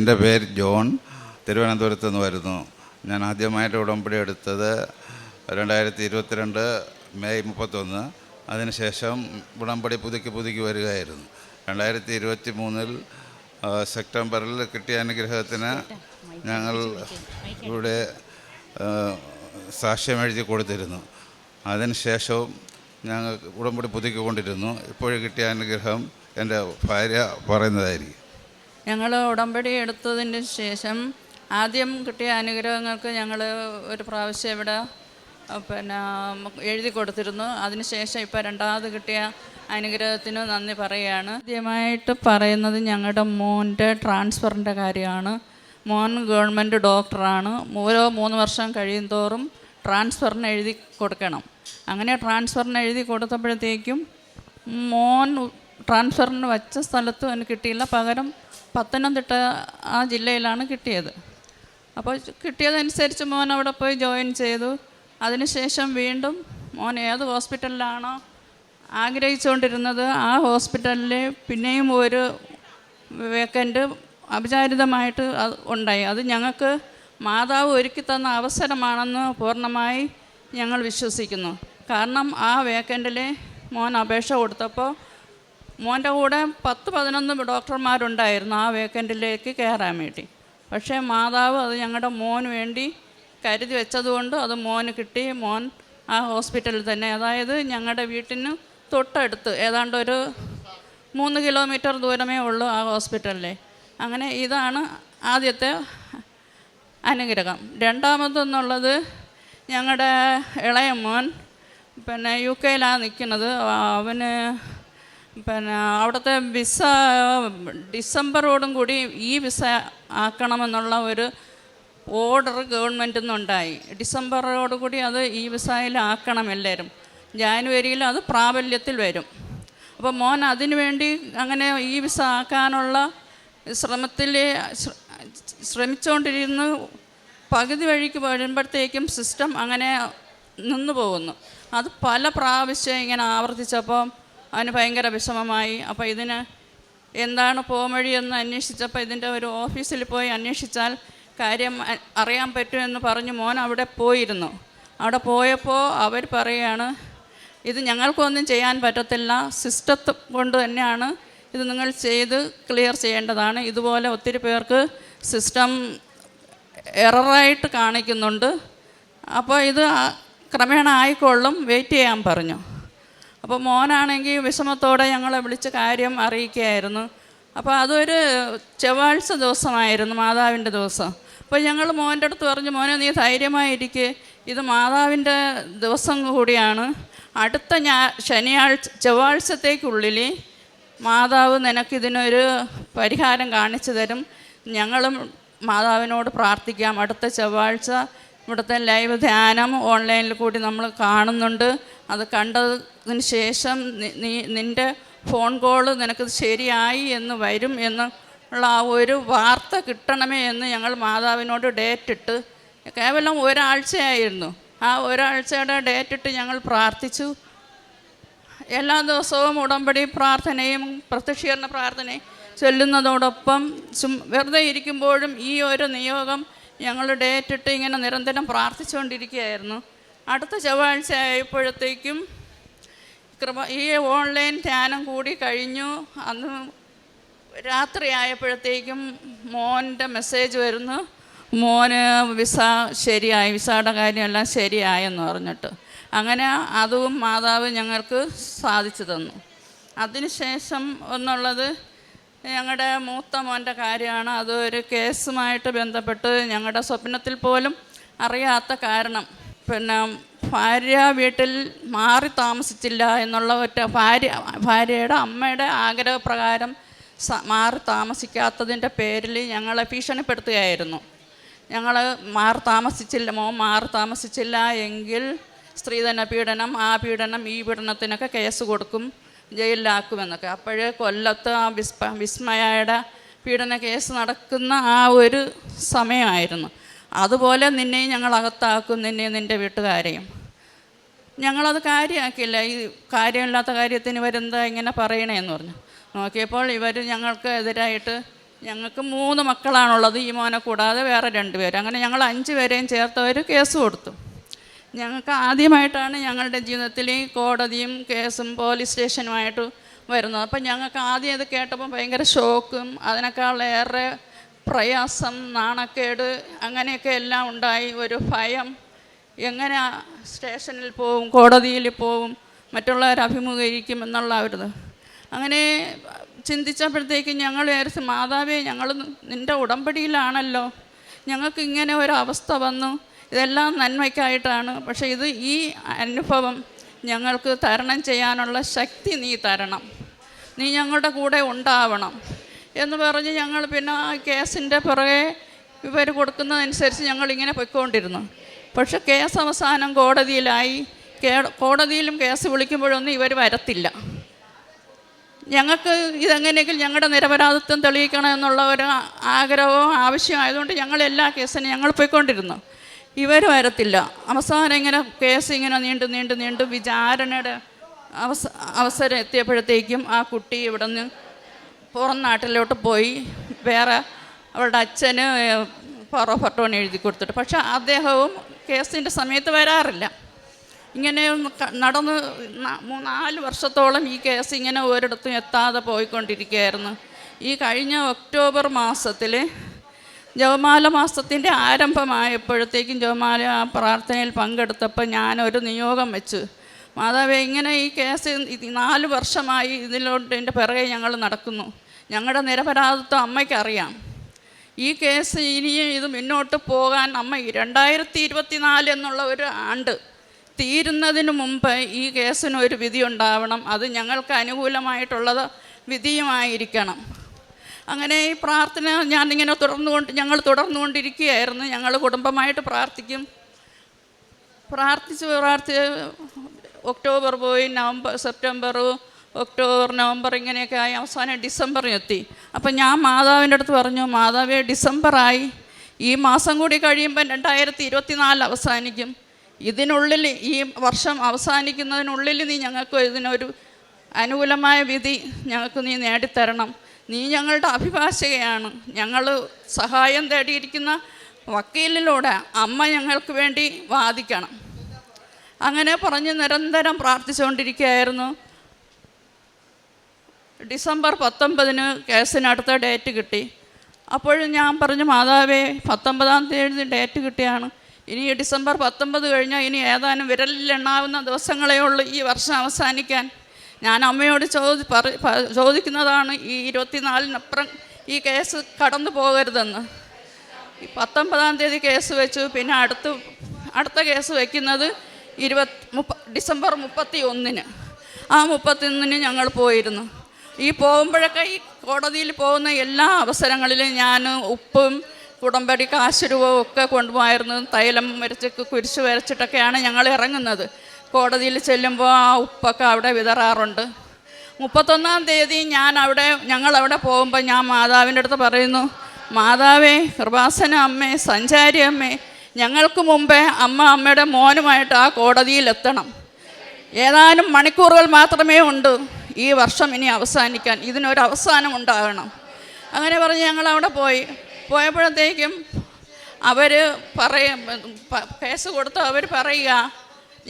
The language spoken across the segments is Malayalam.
എന്റെ പേര് ജോൺ. തിരുവനന്തപുരത്ത് നിന്ന് വരുന്നു. ഞാൻ ആദ്യമായിട്ട് ഉടമ്പടി എടുത്തത് രണ്ടായിരത്തി ഇരുപത്തിരണ്ട് മെയ് മുപ്പത്തൊന്ന്. അതിനുശേഷം ഉടമ്പടി പുതുക്കി പുതുക്കി വരികയായിരുന്നു. രണ്ടായിരത്തി ഇരുപത്തി മൂന്നിൽ സെപ്റ്റംബറിൽ കിട്ടിയ അനുഗ്രഹത്തിന് ഞങ്ങൾ ഇവിടെ സാക്ഷ്യം എഴുതി കൊടുത്തിരുന്നു. അതിനുശേഷവും ഞങ്ങൾ ഉടമ്പടി പുതുക്കിക്കൊണ്ടിരുന്നു. ഇപ്പോഴും കിട്ടിയ അനുഗ്രഹം എന്റെ ഭാര്യ പറയുന്നതായിരിക്കും. ഞങ്ങൾ ഉടമ്പടി എടുത്തതിന് ശേഷം ആദ്യം കിട്ടിയ അനുഗ്രഹങ്ങൾക്ക് ഞങ്ങൾ ഒരു പ്രാവശ്യം ഇവിടെ പിന്നെ എഴുതി കൊടുത്തിരുന്നു. അതിനുശേഷം ഇപ്പോൾ രണ്ടാമത് കിട്ടിയ അനുഗ്രഹത്തിന് നന്ദി പറയുകയാണ്. ആദ്യമായിട്ട് പറയുന്നത് ഞങ്ങളുടെ മോന്റെ ട്രാൻസ്ഫറിന്റെ കാര്യമാണ്. മോൻ ഗവൺമെന്റ് ഡോക്ടറാണ്. ഓരോ മൂന്ന് വർഷം കഴിയും തോറും ട്രാൻസ്ഫറിന് എഴുതി കൊടുക്കണം. അങ്ങനെ ട്രാൻസ്ഫറിന് എഴുതി കൊടുത്തപ്പോഴത്തേക്കും മോൻ ട്രാൻസ്ഫറിന് വച്ച സ്ഥലത്തും എനിക്ക് കിട്ടിയില്ല. പകരം പത്തനംതിട്ട ആ ജില്ലയിലാണ് കിട്ടിയത്. അപ്പോൾ കിട്ടിയതനുസരിച്ച് മോൻ അവിടെ പോയി ജോയിൻ ചെയ്തു. അതിനുശേഷം വീണ്ടും മോൻ ഏത് ഹോസ്പിറ്റലിലാണോ ആഗ്രഹിച്ചുകൊണ്ടിരുന്നത് ആ ഹോസ്പിറ്റലിൽ പിന്നെയും ഒരു വേക്കന്റ് അപചാരിതമായിട്ട് ഉണ്ടായി. അത് ഞങ്ങൾക്ക് മാതാവ് ഒരുക്കി തന്ന അവസരമാണെന്ന് പൂർണമായി ഞങ്ങൾ വിശ്വസിക്കുന്നു. കാരണം ആ വേക്കന്റിൽ മോൻ അപേക്ഷ കൊടുത്തപ്പോൾ മോന്റെ കൂടെ പത്ത് പതിനൊന്ന് ഡോക്ടർമാരുണ്ടായിരുന്നു ആ വേക്കന്റിലേക്ക് കയറാൻ വേണ്ടി. പക്ഷേ മാതാവ് അത് ഞങ്ങളുടെ മോന് വേണ്ടി കരുതി വെച്ചതുകൊണ്ട് അത് മോന് കിട്ടി. മോൻ ആ ഹോസ്പിറ്റലിൽ തന്നെ. അതായത് ഞങ്ങളുടെ വീട്ടിന് തൊട്ടടുത്ത് ഏതാണ്ട് ഒരു മൂന്ന് കിലോമീറ്റർ ദൂരമേ ഉള്ളൂ ആ ഹോസ്പിറ്റലിലെ. അങ്ങനെ ഇതാണ് ആദ്യത്തെ അനുഗ്രഹം. രണ്ടാമതെന്നുള്ളത് ഞങ്ങളുടെ ഇളയ മോൻ പിന്നെ യു കെയിലാണ് നിൽക്കുന്നത്. അവന് പിന്നെ അവിടുത്തെ വിസ ഡിസംബറോടും കൂടി ഈ വിസ ആക്കണമെന്നുള്ള ഒരു ഓർഡർ ഗവൺമെന്റിൽ നിന്നുണ്ടായി. ഡിസംബറോടുകൂടി അത് ഈ വിസയിൽ ആക്കണം എല്ലാവരും. ജാനുവരിയിൽ അത് പ്രാബല്യത്തിൽ വരും. അപ്പോൾ മോൻ അതിനു വേണ്ടി അങ്ങനെ ഈ വിസ ആക്കാനുള്ള ശ്രമത്തിൽ ശ്ര- ശ്രമിച്ചുകൊണ്ടിരുന്നു. പകുതി വഴിക്ക് വരുമ്പോഴത്തേക്കും സിസ്റ്റം അങ്ങനെ നിന്നു പോകുന്നു അത് പല പ്രാവശ്യം ഇങ്ങനെ ആവർത്തിച്ചപ്പോൾ അവന് ഭയങ്കര വിഷമമായി. അപ്പോൾ ഇതിന് എന്താണ് പോംവഴിയെന്ന് അന്വേഷിച്ചപ്പോൾ ഇതിന്റെ ഒരു ഓഫീസിൽ പോയി അന്വേഷിച്ചാൽ കാര്യം അറിയാൻ പറ്റുമെന്ന് പറഞ്ഞ് മോൻ അവിടെ പോയിരുന്നു. അവിടെ പോയപ്പോൾ അവർ പറയുകയാണ് ഇത് ഞങ്ങൾക്കൊന്നും ചെയ്യാൻ പറ്റത്തില്ല. സിസ്റ്റത്ത് കൊണ്ട് തന്നെയാണ് ഇത് നിങ്ങൾ ചെയ്ത് ക്ലിയർ ചെയ്യേണ്ടതാണ്. ഇതുപോലെ ഒത്തിരി പേർക്ക് സിസ്റ്റം എററായിട്ട് കാണിക്കുന്നുണ്ട്. അപ്പോൾ ഇത് ക്രമേണ ആയിക്കൊള്ളും. വെയിറ്റ് ചെയ്യാൻ പറഞ്ഞു. അപ്പോൾ മോനാണെങ്കിൽ വിഷമത്തോടെ ഞങ്ങളെ വിളിച്ച് കാര്യം അറിയിക്കുകയായിരുന്നു. അപ്പോൾ അതൊരു ചൊവ്വാഴ്ച ദിവസമായിരുന്നു മാതാവിന്റെ ദിവസം. അപ്പോൾ ഞങ്ങൾ മോന്റെ അടുത്ത് പറഞ്ഞു മോനെ നീ ധൈര്യമായിരിക്കെ ഇത് മാതാവിന്റെ ദിവസം കൂടിയാണ്. അടുത്ത ഞാ ശനിയാഴ്ച ചൊവ്വാഴ്ചത്തേക്കുള്ളിൽ മാതാവ് നിനക്കിതിനൊരു പരിഹാരം കാണിച്ചു തരും. ഞങ്ങളും മാതാവിനോട് പ്രാർത്ഥിക്കാം. അടുത്ത ചൊവ്വാഴ്ച ഇവിടുത്തെ ലൈവ് ധ്യാനം ഓൺലൈനിൽ കൂടി നമ്മൾ കാണുന്നുണ്ട്. അത് കണ്ടതിന് ശേഷം നി- നിന്റെ ഫോൺ കോൾ നിനക്ക് ശരിയായി എന്ന് വരും എന്ന് ഉള്ള ആ ഒരു വാർത്ത കിട്ടണമേ എന്ന് ഞങ്ങൾ മാതാവിനോട് ഡേറ്റ് ഇട്ട് കേവലം ഒരാഴ്ചയായിരുന്നു. ആ ഒരാഴ്ചയുടെ ഡേറ്റ് ഇട്ട് ഞങ്ങൾ പ്രാർത്ഥിച്ചു. എല്ലാ ദിവസവും ഉടമ്പടി പ്രാർത്ഥനയും പ്രത്യക്ഷീകരണ പ്രാർത്ഥനയും ചൊല്ലുന്നതോടൊപ്പം ചും വെറുതെ ഇരിക്കുമ്പോഴും ഈ ഒരു നിയോഗം ഞങ്ങൾ ഡേറ്റ് ഇട്ട് ഇങ്ങനെ നിരന്തരം പ്രാർത്ഥിച്ചുകൊണ്ടിരിക്കുകയായിരുന്നു. അടുത്ത ചൊവ്വാഴ്ച ആയപ്പോഴത്തേക്കും കൃപ ഈ ഓൺലൈൻ ധ്യാനം കൂടി കഴിഞ്ഞു. അന്ന് രാത്രി ആയപ്പോഴത്തേക്കും മോന്റെ മെസ്സേജ് വരുന്നു. മോന് വിസ ശരിയായി വിസയുടെ കാര്യമെല്ലാം ശരിയായെന്ന് പറഞ്ഞിട്ട്. അങ്ങനെ അതും മാതാവ് ഞങ്ങൾക്ക് സാധിച്ചു തന്നു. അതിനുശേഷം ഒന്നുള്ളത് ഞങ്ങളുടെ മൂത്ത മോന്റെ കാര്യമാണ്. അതൊരു കേസുമായിട്ട് ബന്ധപ്പെട്ട് ഞങ്ങളുടെ സ്വപ്നത്തിൽ പോലും അറിയാത്ത കാരണം. പിന്നെ ഭാര്യ വീട്ടിൽ മാറി താമസിച്ചില്ല എന്നുള്ള ഒറ്റ ഭാര്യ ഭാര്യയുടെ അമ്മയുടെ ആഗ്രഹപ്രകാരം മാറി താമസിക്കാത്തതിന്റെ പേരിൽ ഞങ്ങളെ ഭീഷണിപ്പെടുത്തുകയായിരുന്നു. ഞങ്ങൾ മാറി താമസിച്ചില്ല മോൻ മാറി താമസിച്ചില്ല എങ്കിൽ സ്ത്രീധന പീഡനം ആ പീഡനം ഈ പീഡനത്തിനൊക്കെ കേസ് കൊടുക്കും ജയിലിലാക്കുമെന്നൊക്കെ. അപ്പോഴേ കൊല്ലത്ത് ആ വിസ്മ വിസ്മയയുടെ പീഡന കേസ് നടക്കുന്ന ആ ഒരു സമയമായിരുന്നു. അതുപോലെ നിന്നെയും ഞങ്ങൾ അകത്താക്കും നിന്നെയും നിന്റെ വീട്ടുകാരെയും. ഞങ്ങളത് കാര്യമാക്കില്ല ഈ കാര്യമില്ലാത്ത കാര്യത്തിന് ഇവരെന്താ ഇങ്ങനെ പറയണേന്ന് പറഞ്ഞു. നോക്കിയപ്പോൾ ഇവർ ഞങ്ങൾക്ക് എതിരായിട്ട് ഞങ്ങൾക്ക് മൂന്ന് മക്കളാണുള്ളത് ഈ മോനെ കൂടാതെ വേറെ രണ്ട് പേര്. അങ്ങനെ ഞങ്ങൾ അഞ്ച് പേരെയും ചേർത്തവർ കേസ് കൊടുത്തു. ഞങ്ങൾക്ക് ആദ്യമായിട്ടാണ് ഞങ്ങളുടെ ജീവിതത്തിൽ ഈ കോടതിയും കേസും പോലീസ് സ്റ്റേഷനുമായിട്ട് വരുന്നത്. അപ്പം ഞങ്ങൾക്ക് ആദ്യം ഇത് കേട്ടപ്പോൾ ഭയങ്കര ഷോക്കും അതിനേക്കാളേറെ പ്രയാസം നാണക്കേട് അങ്ങനെയൊക്കെ എല്ലാം ഉണ്ടായി. ഒരു ഭയം എങ്ങനെ സ്റ്റേഷനിൽ പോവും കോടതിയിൽ പോവും മറ്റുള്ളവർ അഭിമുഖീകരിക്കും എന്നുള്ള അവരുത് അങ്ങനെ ചിന്തിച്ചപ്പോഴത്തേക്ക് ഞങ്ങൾ വിചാരിച്ചു മാതാവേ ഞങ്ങൾ നിന്റെ ഉടമ്പടിയിലാണല്ലോ. ഞങ്ങൾക്ക് ഇങ്ങനെ ഒരു അവസ്ഥ വന്നു. ഇതെല്ലാം നന്മയ്ക്കായിട്ടാണ്. പക്ഷേ ഇത് ഈ അനുഭവം ഞങ്ങൾക്ക് തരണം ചെയ്യാനുള്ള ശക്തി നീ തരണം. നീ ഞങ്ങളുടെ കൂടെ ഉണ്ടാവണം. എന്ന് പറഞ്ഞ് ഞങ്ങൾ പിന്നെ ആ കേസിന്റെ പുറകെ ഇവർ കൊടുക്കുന്നതനുസരിച്ച് ഞങ്ങളിങ്ങനെ പൊയ്ക്കൊണ്ടിരുന്നു. പക്ഷെ കേസ് അവസാനം കോടതിയിലായി. കോടതിയിലും കേസ് വിളിക്കുമ്പോഴൊന്നും ഇവർ വരത്തില്ല. ഞങ്ങൾക്ക് ഇതെങ്ങനെയെങ്കിലും ഞങ്ങളുടെ നിരപരാധിത്വം തെളിയിക്കണം എന്നുള്ള ഒരു ആഗ്രഹവും ആവശ്യമായതുകൊണ്ട് ഞങ്ങൾ എല്ലാ കേസിനും ഞങ്ങൾ പോയിക്കൊണ്ടിരുന്നു. ഇവർ വരത്തില്ല. അവസാനം ഇങ്ങനെ കേസ് ഇങ്ങനെ നീണ്ടു നീണ്ടു നീണ്ടു വിചാരണയുടെ അവസ അവസരം എത്തിയപ്പോഴത്തേക്കും ആ കുട്ടി ഇവിടെ നിന്ന് പുറം നാട്ടിലോട്ട് പോയി. വേറെ അവളുടെ അച്ഛന് പറോഫട്ടോൺ എഴുതി കൊടുത്തിട്ട്. പക്ഷേ അദ്ദേഹവും കേസിന്റെ സമയത്ത് വരാറില്ല. ഇങ്ങനെ നടന്ന് നാല് വർഷത്തോളം ഈ കേസ് ഇങ്ങനെ ഒരിടത്തും എത്താതെ പോയിക്കൊണ്ടിരിക്കുകയായിരുന്നു. ഈ കഴിഞ്ഞ ഒക്ടോബർ മാസത്തിൽ ജവമാല മാസത്തിന്റെ ആരംഭമായപ്പോഴത്തേക്കും ജവമാല ആ പ്രാർത്ഥനയിൽ പങ്കെടുത്തപ്പോൾ ഞാനൊരു നിയോഗം വെച്ചു. മാതാവേ ഇങ്ങനെ ഈ കേസ് നാല് വർഷമായി ഇതിലോട്ട് എന്റെ പിറകെ ഞങ്ങൾ നടക്കുന്നു. ഞങ്ങളുടെ നിരപരാധിത്വം അമ്മയ്ക്കറിയാം. ഈ കേസ് ഇനിയും ഇത് മുന്നോട്ട് പോകാൻ നമ്മൾ രണ്ടായിരത്തി ഇരുപത്തിനാല് എന്നുള്ള ഒരു ആണ്ട് തീരുന്നതിന് മുമ്പ് ഈ കേസിന് ഒരു വിധി ഉണ്ടാവണം. അത് ഞങ്ങൾക്ക് അനുകൂലമായിട്ടുള്ളത് വിധിയുമായിരിക്കണം. അങ്ങനെ ഈ പ്രാർത്ഥന ഞാനിങ്ങനെ തുടർന്നുകൊണ്ട് ഞങ്ങൾ തുടർന്നുകൊണ്ടിരിക്കുകയായിരുന്നു. ഞങ്ങൾ കുടുംബമായിട്ട് പ്രാർത്ഥിക്കും. പ്രാർത്ഥിച്ച് പ്രാർത്ഥിച്ച് ഒക്ടോബർ പോയി നവംബർ സെപ്റ്റംബർ ഒക്ടോബർ നവംബർ ഇങ്ങനെയൊക്കെ ആയി. അവസാനം ഡിസംബറിൽ എത്തി. അപ്പം ഞാൻ മാതാവിന്റെ അടുത്ത് പറഞ്ഞു മാതാവേ ഡിസംബറായി. ഈ മാസം കൂടി കഴിയുമ്പോൾ രണ്ടായിരത്തി ഇരുപത്തിനാല് അവസാനിക്കും. ഇതിനുള്ളിൽ ഈ വർഷം അവസാനിക്കുന്നതിനുള്ളിൽ നീ ഞങ്ങൾക്ക് ഇതിനൊരു അനുകൂലമായ വിധി ഞങ്ങൾക്ക് നീ നേടിത്തരണം. നീ ഞങ്ങളുടെ അഭിഭാഷകയാണ്. ഞങ്ങൾ സഹായം തേടിയിരിക്കുന്ന വക്കീലിലൂടെ അമ്മ ഞങ്ങൾക്ക് വേണ്ടി വാദിക്കണം. അങ്ങനെ പറഞ്ഞ് നിരന്തരം പ്രാർത്ഥിച്ചുകൊണ്ടിരിക്കുകയായിരുന്നു. ഡിസംബർ പത്തൊമ്പതിന് കേസിന് അടുത്ത ഡേറ്റ് കിട്ടി. അപ്പോഴും ഞാൻ പറഞ്ഞു മാതാവേ പത്തൊമ്പതാം തീയതി ഡേറ്റ് കിട്ടിയാണ്. ഇനി ഡിസംബർ പത്തൊമ്പത് കഴിഞ്ഞാൽ ഇനി ഏതാനും വിരലിലെണ്ണാവുന്ന ദിവസങ്ങളേ ഉള്ളൂ ഈ വർഷം അവസാനിക്കാൻ. ഞാൻ അമ്മയോട് ചോദി ചോദിക്കുന്നതാണ് ഈ ഇരുപത്തിനാലിനപ്പുറം ഈ കേസ് കടന്നു പോകരുതെന്ന്. പത്തൊമ്പതാം തീയതി കേസ് വെച്ചു. പിന്നെ അടുത്ത് അടുത്ത കേസ് വയ്ക്കുന്നത് ഇരുപത് മുപ്പ ഡിസംബർ മുപ്പത്തി ഒന്നിന് ആ മുപ്പത്തി ഒന്നിന് ഞങ്ങൾ പോയിരുന്നു. ഈ പോകുമ്പോഴൊക്കെ ഈ കോടതിയിൽ പോകുന്ന എല്ലാ അവസരങ്ങളിലും ഞാൻ ഉപ്പും കുടമ്പടി കാശുരൂപവും ഒക്കെ കൊണ്ടുപോയിരുന്നു തൈലം വരച്ച് കുരിശ് വരച്ചിട്ടൊക്കെയാണ് ഞങ്ങൾ ഇറങ്ങുന്നത്. കോടതിയിൽ ചെല്ലുമ്പോൾ ആ ഉപ്പൊക്കെ അവിടെ വിതറാറുണ്ട്. മുപ്പത്തൊന്നാം തീയതി ഞാൻ അവിടെ ഞങ്ങൾ അവിടെ പോകുമ്പോൾ ഞാൻ മാതാവിന്റെ അടുത്ത് പറയുന്നു മാതാവേ കൃപാസന അമ്മേ സഞ്ചാരി അമ്മേ ഞങ്ങൾക്ക് മുമ്പേ അമ്മ അമ്മയുടെ മോനുമായിട്ട് ആ കോടതിയിൽ എത്തണം. ഏതാനും മണിക്കൂറുകൾ മാത്രമേ ഉണ്ട്. ഈ വർഷം ഇനി അവസാനിക്കാൻ ഇതിനൊരു അവസാനം ഉണ്ടാകണം. അങ്ങനെ പറഞ്ഞ് ഞങ്ങൾ അവിടെ പോയി. പോയപ്പോഴത്തേക്കും അവർ പറയും കേസ് കൊടുത്ത് അവർ പറയുക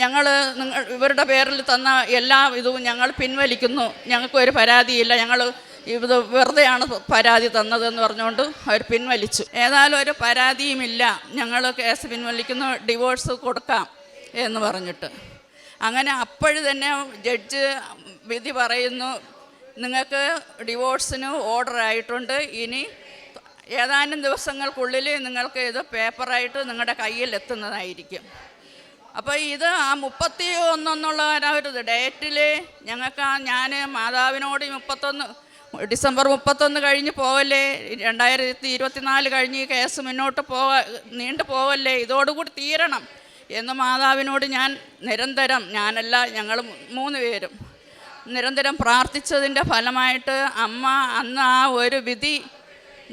ഞങ്ങൾ നിങ്ങൾ ഇവരുടെ പേരിൽ തന്ന എല്ലാ ഇതും ഞങ്ങൾ പിൻവലിക്കുന്നു. ഞങ്ങൾക്ക് ഒരു പരാതിയില്ല. ഞങ്ങൾ ഇത് വെറുതെയാണ് പരാതി തന്നതെന്ന് പറഞ്ഞുകൊണ്ട് അവർ പിൻവലിച്ചു. ഏതായാലും ഒരു പരാതിയുമില്ല. ഞങ്ങൾ കേസ് പിൻവലിക്കുന്നു ഡിവോഴ്സ് കൊടുക്കാം എന്ന് പറഞ്ഞിട്ട്. അങ്ങനെ അപ്പോഴ് തന്നെ ജഡ്ജ് വിധി പറയുന്നു നിങ്ങൾക്ക് ഡിവോഴ്സിന് ഓർഡർ ആയിട്ടുണ്ട്. ഇനി ഏതാനും ദിവസങ്ങൾക്കുള്ളിൽ നിങ്ങൾക്ക് ഇത് പേപ്പറായിട്ട് നിങ്ങളുടെ കയ്യിൽ എത്തുന്നതായിരിക്കും. അപ്പോൾ ഇത് ആ മുപ്പത്തി ഒന്നെന്നുള്ള ആ ഒരു ഡേറ്റിൽ ഞങ്ങൾക്ക് ആ ഞാൻ മാതാവിനോട് മുപ്പത്തൊന്ന് ഡിസംബർ മുപ്പത്തൊന്ന് കഴിഞ്ഞ് പോവല്ലേ? രണ്ടായിരത്തി ഇരുപത്തിനാല് കഴിഞ്ഞ് ഈ കേസ് മുന്നോട്ട് പോവാ നീണ്ടു പോവല്ലേ? ഇതോടുകൂടി തീരണം. എന്ന് മാതാവിനോട് ഞാൻ നിരന്തരം ഞാനല്ല ഞങ്ങൾ മൂന്ന് പേരും നിരന്തരം പ്രാർത്ഥിച്ചതിന്റെ ഫലമായിട്ട് അമ്മ അന്ന് ആ ഒരു വിധി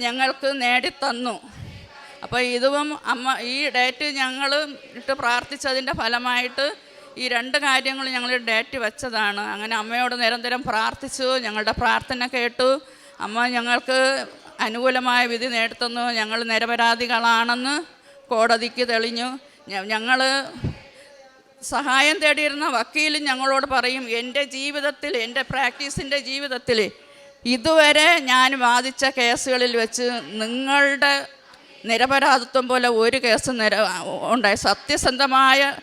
ഞങ്ങൾക്ക് നേടിത്തന്നു. അപ്പോൾ ഇതും അമ്മ ഈ ഡേറ്റ് ഞങ്ങൾ ഇട്ട് പ്രാർത്ഥിച്ചതിന്റെ ഫലമായിട്ട് ഈ രണ്ട് കാര്യങ്ങൾ ഞങ്ങൾ ഡേറ്റ് വെച്ചതാണ്. അങ്ങനെ അമ്മയോട് നിരന്തരം പ്രാർത്ഥിച്ചു ഞങ്ങളുടെ പ്രാർത്ഥന കേട്ടു. അമ്മ ഞങ്ങൾക്ക് അനുകൂലമായ വിധി നേടുത്തുന്നു ഞങ്ങൾ നിരപരാധികളാണെന്ന് കോടതിക്ക് തെളിഞ്ഞു. ഞങ്ങൾ സഹായം തേടിയിരുന്ന വക്കീൽ ഞങ്ങളോട് പറയും എന്റെ ജീവിതത്തിൽ എന്റെ പ്രാക്ടീസിന്റെ ജീവിതത്തിൽ ഇതുവരെ ഞാൻ വാദിച്ച കേസുകളിൽ വെച്ച് നിങ്ങളുടെ നിരപരാധിത്വം പോലെ ഒരു കേസ് നിര ഉണ്ടായി. സത്യസന്ധമായ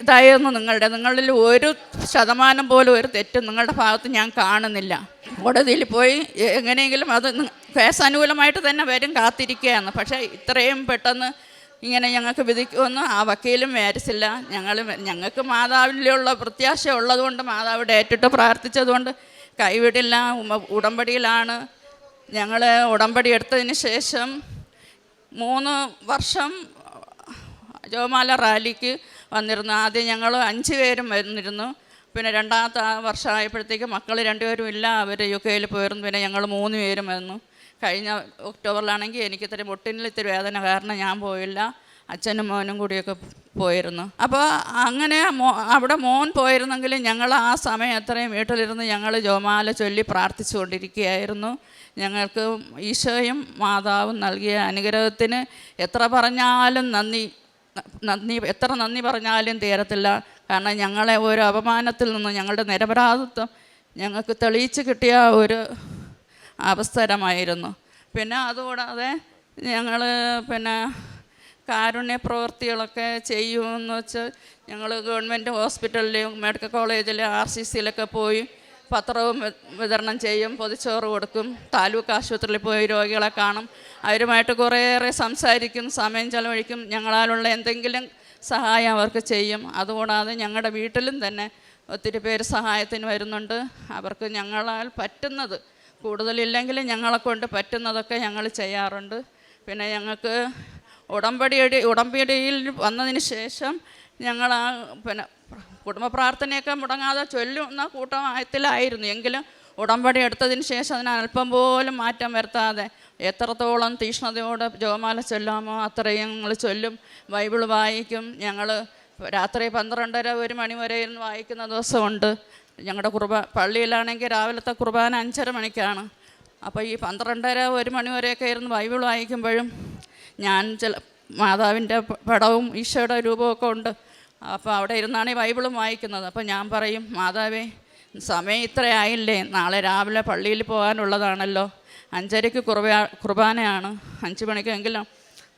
ഇതായിരുന്നു നിങ്ങളുടെ. നിങ്ങളിൽ ഒരു ശതമാനം പോലും ഒരു തെറ്റും നിങ്ങളുടെ ഭാഗത്ത് ഞാൻ കാണുന്നില്ല. കോടതിയിൽ പോയി എങ്ങനെയെങ്കിലും അത് കേസ് അനുകൂലമായിട്ട് തന്നെ വരും കാത്തിരിക്കുകയാണ്. പക്ഷേ ഇത്രയും പെട്ടെന്ന് ഇങ്ങനെ ഞങ്ങൾക്ക് വിധിക്കുമെന്ന് ആ വക്കീലും വിചാരിച്ചില്ല. ഞങ്ങൾ ഞങ്ങൾക്ക് മാതാവിലുള്ള പ്രത്യാശ ഉള്ളതുകൊണ്ട് മാതാവ് ഡേറ്റിട്ട് പ്രാർത്ഥിച്ചതുകൊണ്ട് കൈവിടില്ല. ഉടമ്പടിയിലാണ്. ഞങ്ങൾ ഉടമ്പടി എടുത്തതിന് ശേഷം മൂന്ന് വർഷം ജോമാല റാലിക്ക് വന്നിരുന്നു. ആദ്യം ഞങ്ങൾ അഞ്ച് പേരും വന്നിരുന്നു. പിന്നെ രണ്ടാമത്തെ വർഷമായപ്പോഴത്തേക്ക് മക്കൾ രണ്ടുപേരും ഇല്ല. അവർ യു കെയിൽ പോയിരുന്നു. പിന്നെ ഞങ്ങൾ മൂന്ന് പേരും വന്നു. കഴിഞ്ഞ ഒക്ടോബറിലാണെങ്കിൽ എനിക്ക് ഇത്തിരി മുട്ടിനിൽ ഇത്തിരി വേദന. കാരണം ഞാൻ പോയില്ല. അച്ഛനും മോനും കൂടിയൊക്കെ പോയിരുന്നു. അപ്പോൾ അങ്ങനെ മോ അവിടെ മോൻ പോയിരുന്നെങ്കിലും ഞങ്ങൾ ആ സമയം എത്രയും വീട്ടിലിരുന്ന് ഞങ്ങൾ ജോമാല ചൊല്ലി പ്രാർത്ഥിച്ചുകൊണ്ടിരിക്കുകയായിരുന്നു. ഞങ്ങൾക്ക് ഈശോയും മാതാവും നൽകിയ അനുഗ്രഹത്തിന് എത്ര പറഞ്ഞാലും നന്ദി നന്ദി എത്ര നന്ദി പറഞ്ഞാലും തീരത്തില്ല. കാരണം ഞങ്ങളെ ഒരു അപമാനത്തിൽ നിന്ന് ഞങ്ങളുടെ നിരപരാധിത്വം ഞങ്ങൾക്ക് തെളിയിച്ച് കിട്ടിയ ഒരു അവസരമായിരുന്നു. പിന്നെ അതുകൂടാതെ ഞങ്ങൾ പിന്നെ കാരുണ്യ പ്രവൃത്തികളൊക്കെ ചെയ്യുമെന്ന് വെച്ച് ഞങ്ങൾ ഗവൺമെന്റ് ഹോസ്പിറ്റലിലും മെഡിക്കൽ കോളേജിൽ ആർ സി സിയിലൊക്കെ പോയി പത്രവും വിതരണം ചെയ്യും പൊതിച്ചോറ് കൊടുക്കും താലൂക്ക് ആശുപത്രിയിൽ പോയി രോഗികളെ കാണും. അവരുമായിട്ട് കുറേയേറെ സംസാരിക്കും സമയം ചെലവഴിക്കും ഞങ്ങളാലുള്ള എന്തെങ്കിലും സഹായം അവർക്ക് ചെയ്യും. അതുകൂടാതെ ഞങ്ങളുടെ വീട്ടിലും തന്നെ ഒത്തിരി പേര് സഹായത്തിന് വരുന്നുണ്ട്. അവർക്ക് ഞങ്ങളാൽ പറ്റുന്നത് കൂടുതലില്ലെങ്കിലും ഞങ്ങളെ കൊണ്ട് പറ്റുന്നതൊക്കെ ഞങ്ങൾ ചെയ്യാറുണ്ട്. പിന്നെ ഞങ്ങൾക്ക് ഉടമ്പടിയടി ഉടമ്പടിയിൽ വന്നതിന് ശേഷം ഞങ്ങൾ ആ പിന്നെ കുടുംബ പ്രാർത്ഥനയൊക്കെ മുടങ്ങാതെ ചൊല്ലുന്ന കൂട്ടമായത്തിലായിരുന്നു. എങ്കിലും ഉടമ്പടി എടുത്തതിന് ശേഷം അതിന് അല്പം പോലും മാറ്റം വരുത്താതെ എത്രത്തോളം തീഷ്ണതയോടെ ജോമാല ചൊല്ലാമോ അത്രയും ഞങ്ങൾ ചൊല്ലും. ബൈബിൾ വായിക്കും. ഞങ്ങൾ രാത്രി പന്ത്രണ്ടര ഒരു മണി വരെ ഇരുന്ന് വായിക്കുന്ന ദിവസമുണ്ട്. ഞങ്ങളുടെ കുർബാന പള്ളിയിലാണെങ്കിൽ രാവിലത്തെ കുർബാന അഞ്ചര മണിക്കാണ്. അപ്പോൾ ഈ പന്ത്രണ്ടര ഒരു മണി വരെയൊക്കെ ഇരുന്ന് ബൈബിൾ വായിക്കുമ്പോഴും ഞാൻ ചില മാതാവിന്റെ പടവും ഈശോയുടെ രൂപമൊക്കെ ഉണ്ട്. അപ്പോൾ അവിടെ ഇരുന്നാണ് ഈ ബൈബിളും വായിക്കുന്നത്. അപ്പോൾ ഞാൻ പറയും മാതാവേ സമയം ഇത്രയായില്ലേ നാളെ രാവിലെ പള്ളിയിൽ പോകാനുള്ളതാണല്ലോ. അഞ്ചരയ്ക്ക് കുർബ കുർബാനയാണ്. അഞ്ച് മണിക്കെങ്കിലും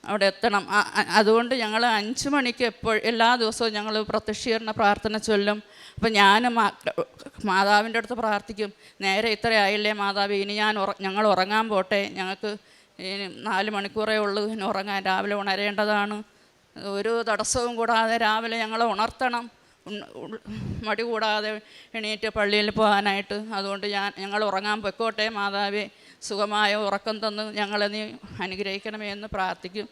അവിടെ എത്തണം. അതുകൊണ്ട് ഞങ്ങൾ അഞ്ച് മണിക്ക് എപ്പോൾ എല്ലാ ദിവസവും ഞങ്ങൾ പ്രത്യക്ഷീകരണ പ്രാർത്ഥന ചൊല്ലും. അപ്പം ഞാൻ മാതാവിന്റെ അടുത്ത് പ്രാർത്ഥിക്കും. നേരെ ഇത്ര ആയില്ലേ മാതാവ് ഇനി ഞാൻ ഞങ്ങൾ ഉറങ്ങാൻ പോട്ടെ. ഞങ്ങൾക്ക് നാല് മണിക്കൂറേ ഉള്ളൂ. ഉറങ്ങാൻ രാവിലെ ഉണരേണ്ടതാണ്. ഒരു തടസ്സവും കൂടാതെ രാവിലെ ഞങ്ങളെ ഉണർത്തണം. മടി കൂടാതെ എണീറ്റ് പള്ളിയിൽ പോകാനായിട്ട്. അതുകൊണ്ട് ഞാൻ ഞങ്ങൾ ഉറങ്ങാൻ പൊയ്ക്കോട്ടെ മാതാവേ. സുഖമായ ഉറക്കം തന്ന് ഞങ്ങളെ നീ അനുഗ്രഹിക്കണമേ എന്ന് പ്രാർത്ഥിക്കും.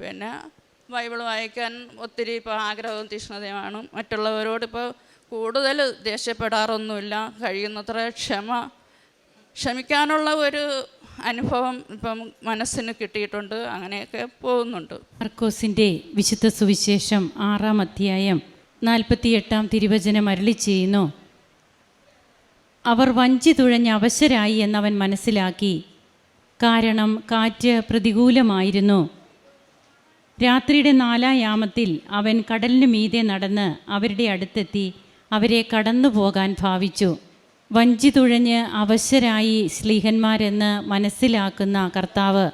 പിന്നെ ബൈബിൾ വായിക്കാൻ ഒത്തിരി ഇപ്പോൾ ആഗ്രഹവും തീഷ്ണതയുമാണ്. മറ്റുള്ളവരോട് ഇപ്പോൾ കൂടുതൽ ദേഷ്യപ്പെടാറൊന്നുമില്ല. കഴിയുന്നത്ര ക്ഷമ ക്ഷമിക്കാനുള്ള ഒരു അനുഭവം ഇപ്പം മനസ്സിന് കിട്ടിയിട്ടുണ്ട്. അങ്ങനെയൊക്കെ പോകുന്നുണ്ട്. മർക്കോസിന്റെ വിശുദ്ധ സുവിശേഷം ആറാം അധ്യായം നാൽപ്പത്തിയെട്ടാം തിരുവചനം അരളി ചെയ്യുന്നു. അവർ വഞ്ചി തുഴഞ്ഞ അവശരായി എന്നവൻ മനസ്സിലാക്കി. കാരണം കാറ്റ് പ്രതികൂലമായിരുന്നു. രാത്രിയുടെ നാലായാമത്തിൽ അവൻ കടലിന് മീതെ നടന്ന് അവരുടെ അടുത്തെത്തി അവരെ കടന്നു പോകാൻ ഭാവിച്ചു. വഞ്ചി തുഴഞ്ഞ് അവശരായി സ്ലീഹന്മാരെന്ന് മനസ്സിലാക്കുന്ന കർത്താവ്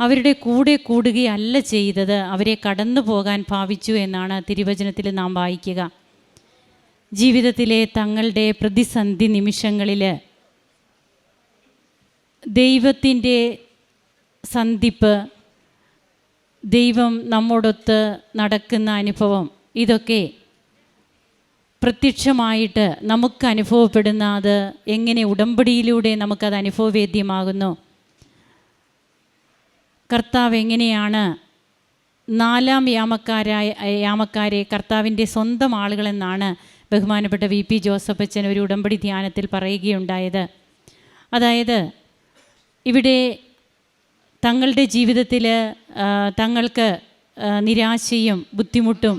അവരുടെ കൂടെ കൂടുകയല്ല ചെയ്തത്. അവരെ കടന്നു പോകാൻ ഭാവിച്ചു എന്നാണ് തിരുവചനത്തിൽ നാം വായിക്കുക. ജീവിതത്തിലെ തങ്ങളുടെ പ്രതിസന്ധി നിമിഷങ്ങളിൽ ദൈവത്തിന്റെ സന്ധിപ്പ് ദൈവം നമ്മോടൊത്ത് നടക്കുന്ന അനുഭവം ഇതൊക്കെ പ്രത്യക്ഷമായിട്ട് നമുക്ക് അനുഭവപ്പെടുന്ന അത് എങ്ങനെ ഉടമ്പടിയിലൂടെ നമുക്കത് അനുഭവവേദ്യമാകുന്നു. കർത്താവ് എങ്ങനെയാണ് നാലാം യാമക്കാരായ യാമക്കാരെ കർത്താവിന്റെ സ്വന്തം ആളുകളെന്നാണ് ബഹുമാനപ്പെട്ട വി പി ജോസഫ് അച്ഛൻ ഒരു ഉടമ്പടി ധ്യാനത്തിൽ പറയുകയുണ്ടായത്. അതായത് ഇവിടെ തങ്ങളുടെ ജീവിതത്തിൽ തങ്ങൾക്ക് നിരാശയും ബുദ്ധിമുട്ടും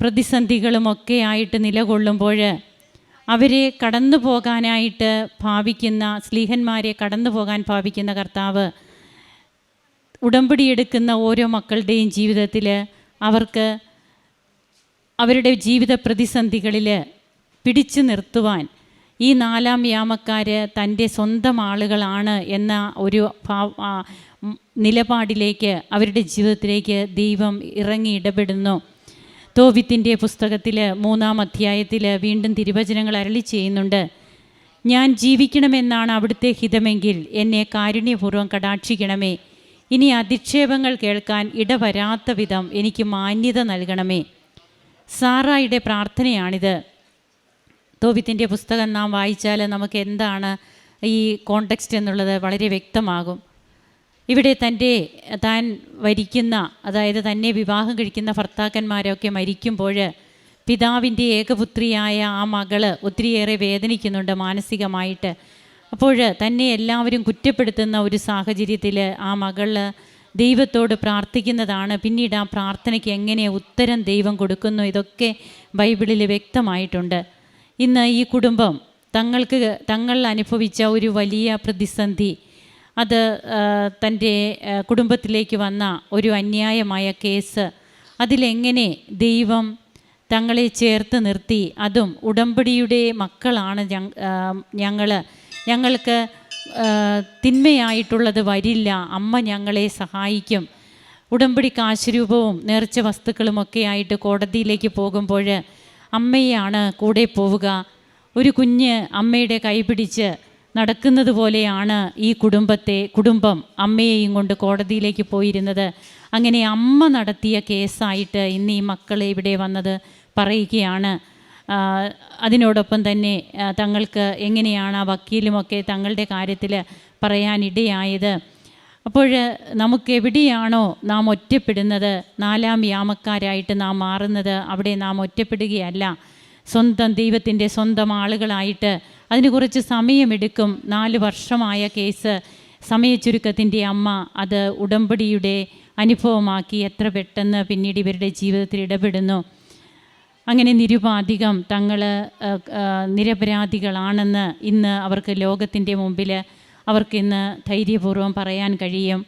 പ്രതിസന്ധികളുമൊക്കെ ആയിട്ട് നിലകൊള്ളുമ്പോൾ അവരെ കടന്നു പോകാനായിട്ട് ഭാവിക്കുന്ന സ്ലീഹന്മാരെ കടന്നു പോകാൻ ഭാവിക്കുന്ന കർത്താവ് ഉടമ്പടി എടുക്കുന്ന ഓരോ മക്കളുടെയും ജീവിതത്തിൽ അവർക്ക് അവരുടെ ജീവിത പ്രതിസന്ധികളിൽ പിടിച്ചു നിർത്തുവാൻ ഈ നാലാം യാമക്കാർ തന്റെ സ്വന്തം ആളുകളാണ് എന്ന ഒരു നിലപാടിലേക്ക് അവരുടെ ജീവിതത്തിലേക്ക് ദൈവം ഇറങ്ങി ഇടപെടുന്നു. തോവിത്തിന്റെ പുസ്തകത്തിൽ മൂന്നാം അധ്യായത്തിൽ വീണ്ടും തിരുവചനങ്ങൾ അരളി ചെയ്യുന്നുണ്ട്. ഞാൻ ജീവിക്കണമെന്നാണ് അവിടുത്തെ ഹിതമെങ്കിൽ എന്നെ കാരുണ്യപൂർവം കടാക്ഷിക്കണമേ. ഇനി അധിക്ഷേപങ്ങൾ കേൾക്കാൻ ഇടവരാത്ത വിധം എനിക്ക് മാന്യത നൽകണമേ. സാറായുടെ പ്രാർത്ഥനയാണിത്. തോബിത്തിന്റെ പുസ്തകം നാം വായിച്ചാൽ നമുക്ക് എന്താണ് ഈ കോണ്ടെക്സ്റ്റ് എന്നുള്ളത് വളരെ വ്യക്തമാകും. ഇവിടെ തന്റെ താൻ വരിക്കുന്ന അതായത് തന്നെ വിവാഹം കഴിക്കുന്ന ഭർത്താക്കന്മാരൊക്കെ മരിക്കുമ്പോൾ പിതാവിന്റെ ഏകപുത്രിയായ ആ മകൾ ഒത്തിരിയേറെ വേദനിക്കുന്നുണ്ട് മാനസികമായിട്ട്. അപ്പോൾ തന്നെ എല്ലാവരും കുറ്റപ്പെടുത്തുന്ന ഒരു സാഹചര്യത്തിൽ ആ മകൾ ദൈവത്തോട് പ്രാർത്ഥിക്കുന്നതാണ്. പിന്നീട് ആ പ്രാർത്ഥനയ്ക്ക് എങ്ങനെ ഉത്തരം ദൈവം കൊടുക്കുന്നു ഇതൊക്കെ ബൈബിളിൽ വ്യക്തമായിട്ടുണ്ട്. ഇന്ന് ഈ കുടുംബം തങ്ങൾക്ക് തങ്ങൾ അനുഭവിച്ച ഒരു വലിയ പ്രതിസന്ധി. അത് തന്റെ കുടുംബത്തിലേക്ക് വന്ന ഒരു അന്യായമായ കേസ്. അതിലെങ്ങനെ ദൈവം തങ്ങളെ ചേർത്ത് നിർത്തി. അതും ഉടമ്പടിയുടെ മക്കളാണ് ഞങ്ങൾ ഞങ്ങൾക്ക് തിന്മയായിട്ടുള്ളത് വരില്ല. അമ്മ ഞങ്ങളെ സഹായിക്കും. ഉടമ്പടി കാശുരൂപവും നേർച്ച വസ്തുക്കളുമൊക്കെ ആയിട്ട് കോടതിയിലേക്ക് പോകുമ്പോൾ അമ്മയാണ് കൂടെ പോവുക. ഒരു കുഞ്ഞ് അമ്മയുടെ കൈപിടിച്ച് നടക്കുന്നത് പോലെയാണ് ഈ കുടുംബത്തെ കുടുംബം അമ്മയെയും കൊണ്ട് കോടതിയിലേക്ക് പോയിരുന്നത്. അങ്ങനെ അമ്മ നടത്തിയ കേസായിട്ട് ഇന്ന് ഈ മക്കളെ ഇവിടെ വന്നത് പറയുകയാണ്. അതിനോടൊപ്പം തന്നെ തങ്ങൾക്ക് എങ്ങനെയാണ് ആ വക്കീലുമൊക്കെ തങ്ങളുടെ കാര്യത്തിൽ പറയാനിടയായത്? അപ്പോൾ നമുക്ക് എവിടെയാണോ നാം ഒറ്റപ്പെടുന്നത്? നാലാം വ്യാമക്കാരായിട്ട് നാം മാറുന്നത് അവിടെ നാം ഒറ്റപ്പെടുകയല്ല. സ്വന്തം ദൈവത്തിന്റെ സ്വന്തം ആളുകളായിട്ട് അതിന് കുറച്ച് സമയമെടുക്കും. നാല് വർഷമായ കേസ്. സമയച്ചുരുക്കത്തിന്റെ അമ്മ അത് ഉടമ്പടിയുടെ അനുഭവമാക്കി എത്ര പെട്ടെന്ന് പിന്നീട് ഇവരുടെ ജീവിതത്തിൽ ഇടപെടുന്നു. അങ്ങനെ നിരുപാധികം തങ്ങൾ നിരപരാധികളാണെന്ന് ഇന്ന് അവർക്ക് ലോകത്തിന്റെ മുമ്പിൽ അവർക്ക് ഇന്ന് ധൈര്യപൂർവം പറയാൻ കഴിയും.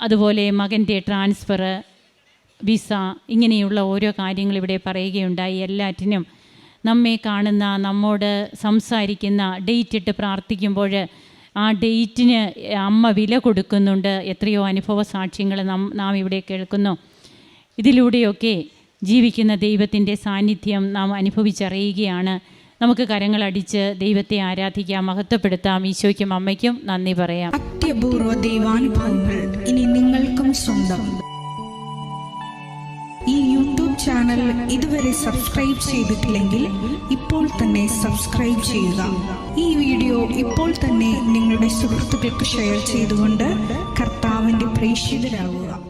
അതുപോലെ മകന്റെ ട്രാൻസ്ഫർ വിസ ഇങ്ങനെയുള്ള ഓരോ കാര്യങ്ങൾ ഇവിടെ പറയുകയുണ്ടായി എല്ലാറ്റിനും. നമ്മെ കാണുന്ന നമ്മോട് സംസാരിക്കുന്ന ഡേറ്റ് ഇട്ട് പ്രാർത്ഥിക്കുമ്പോൾ ആ ഡേറ്റിന് അമ്മ വില കൊടുക്കുന്നുണ്ട്. എത്രയോ അനുഭവ സാക്ഷ്യങ്ങൾ നാം ഇവിടെ കേൾക്കുന്നു. ഇതിലൂടെയൊക്കെ ജീവിക്കുന്ന ദൈവത്തിന്റെ സാന്നിധ്യം നാം അനുഭവിച്ചറിയുകയാണ്. നമുക്ക് കരങ്ങളടിച്ച് ദൈവത്തെ ആരാധിക്കാം മഹത്വപ്പെടുത്താം. ഈശോയ്ക്കും അമ്മയ്ക്കും നന്ദി പറയാം. അത്യപൂർവ ദൈവാനുഭവങ്ങൾ ഇനി നിങ്ങൾക്കും സ്വന്തം. ഈ യൂട്യൂബ് ചാനൽ ഇതുവരെ സബ്സ്ക്രൈബ് ചെയ്തിട്ടില്ലെങ്കിൽ ഇപ്പോൾ തന്നെ സബ്സ്ക്രൈബ് ചെയ്യുക. ഈ വീഡിയോ ഇപ്പോൾ തന്നെ നിങ്ങളുടെ സുഹൃത്തുക്കൾക്ക് ഷെയർ ചെയ്തുകൊണ്ട് കർത്താവിന്റെ പ്രേക്ഷിതരാകുക.